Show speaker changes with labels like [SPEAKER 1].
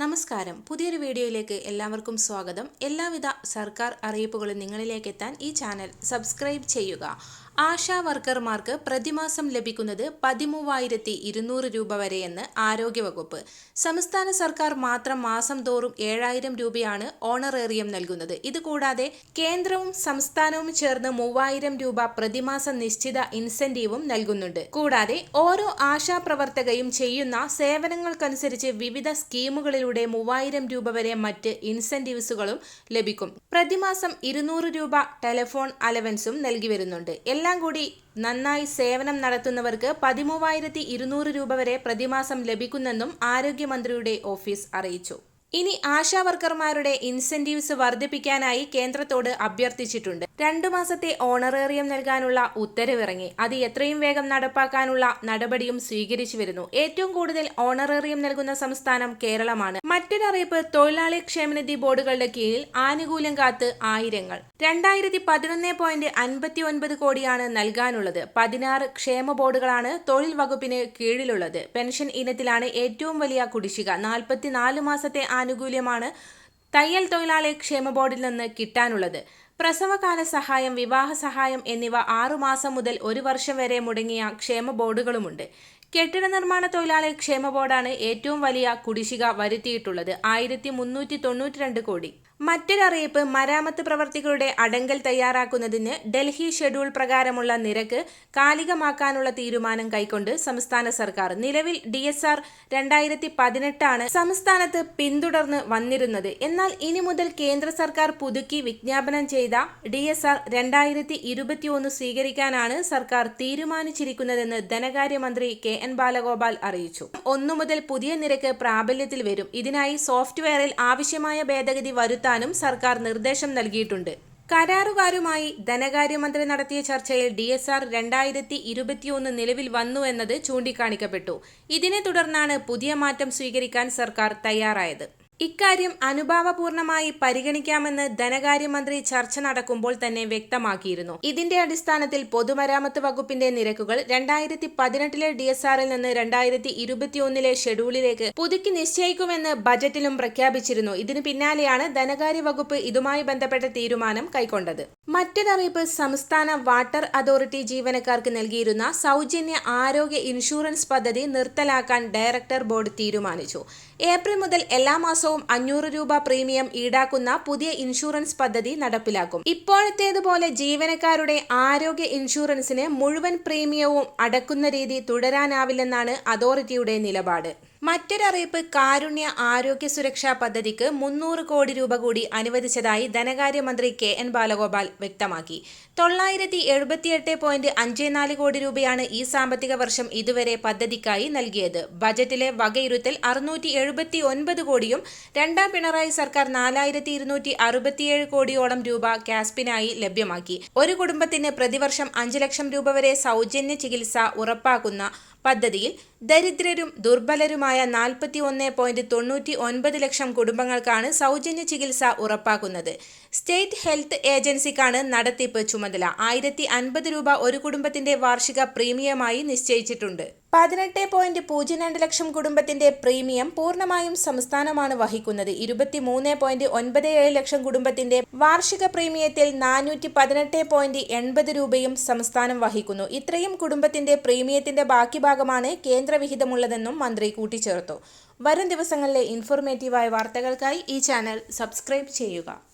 [SPEAKER 1] നമസ്കാരം. പുതിയൊരു വീഡിയോയിലേക്ക് എല്ലാവർക്കും സ്വാഗതം. എല്ലാവിധ സർക്കാർ അറിയിപ്പുകളും നിങ്ങളിലേക്ക് എത്താൻ ഈ ചാനൽ സബ്സ്ക്രൈബ് ചെയ്യുക. ആശാ വർക്കർമാർക്ക് പ്രതിമാസം ലഭിക്കുന്നത് പതിമൂവായിരത്തി ഇരുന്നൂറ് രൂപ വരെയെന്ന് ആരോഗ്യവകുപ്പ്. സംസ്ഥാന സർക്കാർ മാത്രം മാസം തോറും ഏഴായിരം രൂപയാണ് ഓണറേറിയം നൽകുന്നത്. ഇതുകൂടാതെ കേന്ദ്രവും സംസ്ഥാനവും ചേർന്ന് മൂവായിരം രൂപ പ്രതിമാസ നിശ്ചിത ഇൻസെന്റീവും നൽകുന്നുണ്ട്. കൂടാതെ ഓരോ ആശാ പ്രവർത്തകയും ചെയ്യുന്ന സേവനങ്ങൾക്കനുസരിച്ച് വിവിധ സ്കീമുകളിലൂടെ മൂവായിരം രൂപ വരെ മറ്റ് ഇൻസെന്റീവ്സുകളും ലഭിക്കും. പ്രതിമാസം ഇരുന്നൂറ് രൂപ ടെലിഫോൺ അലവൻസും നൽകി വരുന്നുണ്ട്. എല്ലാം കൂടി നന്നായി സേവനം നടത്തുന്നവർക്ക് പതിമൂവായിരത്തി ഇരുന്നൂറ് രൂപ വരെ പ്രതിമാസം ലഭിക്കുന്നെന്നും ആരോഗ്യമന്ത്രിയുടെ ഓഫീസ് അറിയിച്ചു. ഇനി ആശാവർക്കർമാരുടെ ഇൻസെന്റീവ്സ് വർദ്ധിപ്പിക്കാനായി കേന്ദ്രത്തോട് അഭ്യർത്ഥിച്ചിട്ടുണ്ട്. രണ്ടു മാസത്തെ ഓണറേറിയം നൽകാനുള്ള ഉത്തരവിറങ്ങി. അത് എത്രയും വേഗം നടപ്പാക്കാനുള്ള നടപടിയും സ്വീകരിച്ചു വരുന്നു. ഏറ്റവും കൂടുതൽ ഓണറേറിയം നൽകുന്ന സംസ്ഥാനം കേരളമാണ്. മറ്റൊരറിയിപ്പ് തൊഴിലാളി ക്ഷേമനിധി ബോർഡുകളുടെ കീഴിൽ ആനുകൂല്യം കാത്ത് ആയിരങ്ങൾ. രണ്ടായിരത്തി പതിനൊന്ന് പോയിന്റ് അൻപത്തി ഒൻപത് കോടിയാണ് നൽകാനുള്ളത്. പതിനാറ് ക്ഷേമ ബോർഡുകളാണ് തൊഴിൽ വകുപ്പിന് കീഴിലുള്ളത്. പെൻഷൻ ഇനത്തിലാണ് ഏറ്റവും വലിയ കുടിശ്ശിക. നാൽപ്പത്തിനാല് മാസത്തെ ആനുകൂല്യമാണ് തയ്യൽ തൊഴിലാളി ക്ഷേമ ബോർഡിൽ നിന്ന് കിട്ടാനുള്ളത്. പ്രസവകാല സഹായം വിവാഹ സഹായം എന്നിവ ആറുമാസം മുതൽ ഒരു വർഷം വരെ മുടങ്ങിയ ക്ഷേമ ബോർഡുകളുമുണ്ട്. കെട്ടിട നിർമ്മാണ തൊഴിലാളി ക്ഷേമ ബോർഡാണ് ഏറ്റവും വലിയ കുടിശ്ശിക വരുത്തിയിട്ടുള്ളത്. ആയിരത്തി മുന്നൂറ്റി തൊണ്ണൂറ്റി രണ്ട് കോടി. മറ്റൊരറിയിപ്പ് മരാമത്ത് പ്രവർത്തികളുടെ അടങ്കൽ തയ്യാറാക്കുന്നതിന് ഡൽഹി ഷെഡ്യൂൾ പ്രകാരമുള്ള നിരക്ക് കാലികമാക്കാനുള്ള തീരുമാനം കൈക്കൊണ്ട് സംസ്ഥാന സർക്കാർ. നിലവിൽ ഡി എസ് ആർ രണ്ടായിരത്തി പതിനെട്ടാണ് സംസ്ഥാനത്ത് പിന്തുടർന്ന് വന്നിരുന്നത്. എന്നാൽ ഇനി മുതൽ കേന്ദ്ര സർക്കാർ പുതുക്കി വിജ്ഞാപനം ചെയ്ത ഡി എസ് ആർ രണ്ടായിരത്തി ഇരുപത്തിയൊന്ന് സ്വീകരിക്കാനാണ് സർക്കാർ തീരുമാനിച്ചിരിക്കുന്നതെന്ന് ധനകാര്യമന്ത്രി കെ എൻ ബാലഗോപാൽ അറിയിച്ചു. ഒന്നു മുതൽ പുതിയ നിരക്ക് പ്രാബല്യത്തിൽ വരും. ഇതിനായി സോഫ്റ്റ്വെയറിൽ ആവശ്യമായ ഭേദഗതി വരുത്താനും സർക്കാർ നിർദ്ദേശം നൽകിയിട്ടുണ്ട്. കരാറുകാരുമായി ധനകാര്യമന്ത്രി നടത്തിയ ചർച്ചയിൽ ഡി എസ് ആർ രണ്ടായിരത്തി ഇരുപത്തിയൊന്ന് നിലവിൽ വന്നു എന്നത് ചൂണ്ടിക്കാണിക്കപ്പെട്ടു. ഇതിനെ തുടർന്നാണ് പുതിയ മാറ്റം സ്വീകരിക്കാൻ സർക്കാർ തയ്യാറായത്. ഇക്കാര്യം അനുഭാവപൂർണമായി പരിഗണിക്കാമെന്ന് ധനകാര്യമന്ത്രി ചർച്ച നടക്കുമ്പോൾ തന്നെ വ്യക്തമാക്കിയിരുന്നു. ഇതിന്റെ അടിസ്ഥാനത്തിൽ പൊതുമരാമത്ത് വകുപ്പിന്റെ നിരക്കുകൾ രണ്ടായിരത്തി പതിനെട്ടിലെ ഡി എസ് ആറിൽ നിന്ന് രണ്ടായിരത്തി ഇരുപത്തിയൊന്നിലെ ഷെഡ്യൂളിലേക്ക് പുതുക്കി നിശ്ചയിക്കുമെന്ന് ബജറ്റിലും പ്രഖ്യാപിച്ചിരുന്നു. ഇതിനു പിന്നാലെയാണ് ധനകാര്യ വകുപ്പ് ഇതുമായി ബന്ധപ്പെട്ട തീരുമാനം കൈക്കൊണ്ടത്. മറ്റൊരറിയിപ്പ് സംസ്ഥാന വാട്ടർ അതോറിറ്റി ജീവനക്കാർക്ക് നൽകിയിരുന്ന സൗജന്യ ആരോഗ്യ ഇൻഷുറൻസ് പദ്ധതി നിർത്തലാക്കാൻ ഡയറക്ടർ ബോർഡ് തീരുമാനിച്ചു. ഏപ്രിൽ മുതൽ എല്ലാ മാസവും അഞ്ഞൂറ് രൂപ പ്രീമിയം ഈടാക്കുന്ന പുതിയ ഇൻഷുറൻസ് പദ്ധതി നടപ്പിലാക്കും. ഇപ്പോഴത്തേതുപോലെ ജീവനക്കാരുടെ ആരോഗ്യ ഇൻഷുറൻസിന് മുഴുവൻ പ്രീമിയവും അടക്കുന്ന രീതി തുടരാനാവില്ലെന്നാണ് അതോറിറ്റിയുടെ നിലപാട്. മറ്റൊരറിയിപ്പ് കാരുണ്യ ആരോഗ്യ സുരക്ഷാ പദ്ധതിക്ക് മുന്നൂറ് കോടി രൂപ കൂടി അനുവദിച്ചതായി ധനകാര്യമന്ത്രി കെ എൻ ബാലഗോപാൽ വ്യക്തമാക്കി. തൊള്ളായിരത്തി എഴുപത്തിയെട്ട് പോയിന്റ് അഞ്ച് നാല് കോടി രൂപയാണ് ഈ സാമ്പത്തിക വർഷം ഇതുവരെ പദ്ധതിക്കായി നൽകിയത്. ബജറ്റിലെ വകയിരുത്തൽ അറുന്നൂറ്റി എഴുപത്തി ഒൻപത് കോടിയും രണ്ടാം പിണറായി സർക്കാർ നാലായിരത്തി ഇരുന്നൂറ്റി അറുപത്തിയേഴ് കോടിയോളം രൂപ കാസ്പിനായി ലഭ്യമാക്കി. ഒരു കുടുംബത്തിന് പ്രതിവർഷം അഞ്ച് ലക്ഷം രൂപ വരെ സൗജന്യ ചികിത്സ ഉറപ്പാക്കുന്ന പദ്ധതിയിൽ ദരിദ്രരും ദുർബലരുമായ നാൽപ്പത്തി ഒന്ന് പോയിന്റ് തൊണ്ണൂറ്റി ഒൻപത് ലക്ഷം കുടുംബങ്ങൾക്കാണ് സൗജന്യ ചികിത്സ ഉറപ്പാക്കുന്നത്. സ്റ്റേറ്റ് ഹെൽത്ത് ഏജൻസിക്കാണ് നടത്തിപ്പ് ചുമതല. ആയിരത്തി അൻപത് രൂപ ഒരു കുടുംബത്തിന്റെ വാർഷിക പ്രീമിയമായി നിശ്ചയിച്ചിട്ടുണ്ട്. പതിനെട്ട് പോയിന്റ് പൂജ്യം രണ്ട് ലക്ഷം കുടുംബത്തിന്റെ പ്രീമിയം പൂർണമായും സംസ്ഥാനമാണ് വഹിക്കുന്നത്. ഇരുപത്തി മൂന്ന് പോയിന്റ് ഒൻപത് ഏഴ് ലക്ഷം കുടുംബത്തിന്റെ വാർഷിക പ്രീമിയത്തിൽ നാനൂറ്റി പതിനെട്ട് പോയിന്റ് എൺപത് രൂപയും സംസ്ഥാനം വഹിക്കുന്നു. ഇത്രയും കുടുംബത്തിന്റെ പ്രീമിയത്തിന്റെ ബാക്കി ഭാഗമാണ് കേന്ദ്രവിഹിതമുള്ളതെന്നും മന്ത്രി കൂട്ടിച്ചേർത്തു. വരും ദിവസങ്ങളിലെ ഇൻഫോർമേറ്റീവായ വാർത്തകൾക്കായി ഈ ചാനൽ സബ്സ്ക്രൈബ് ചെയ്യുക.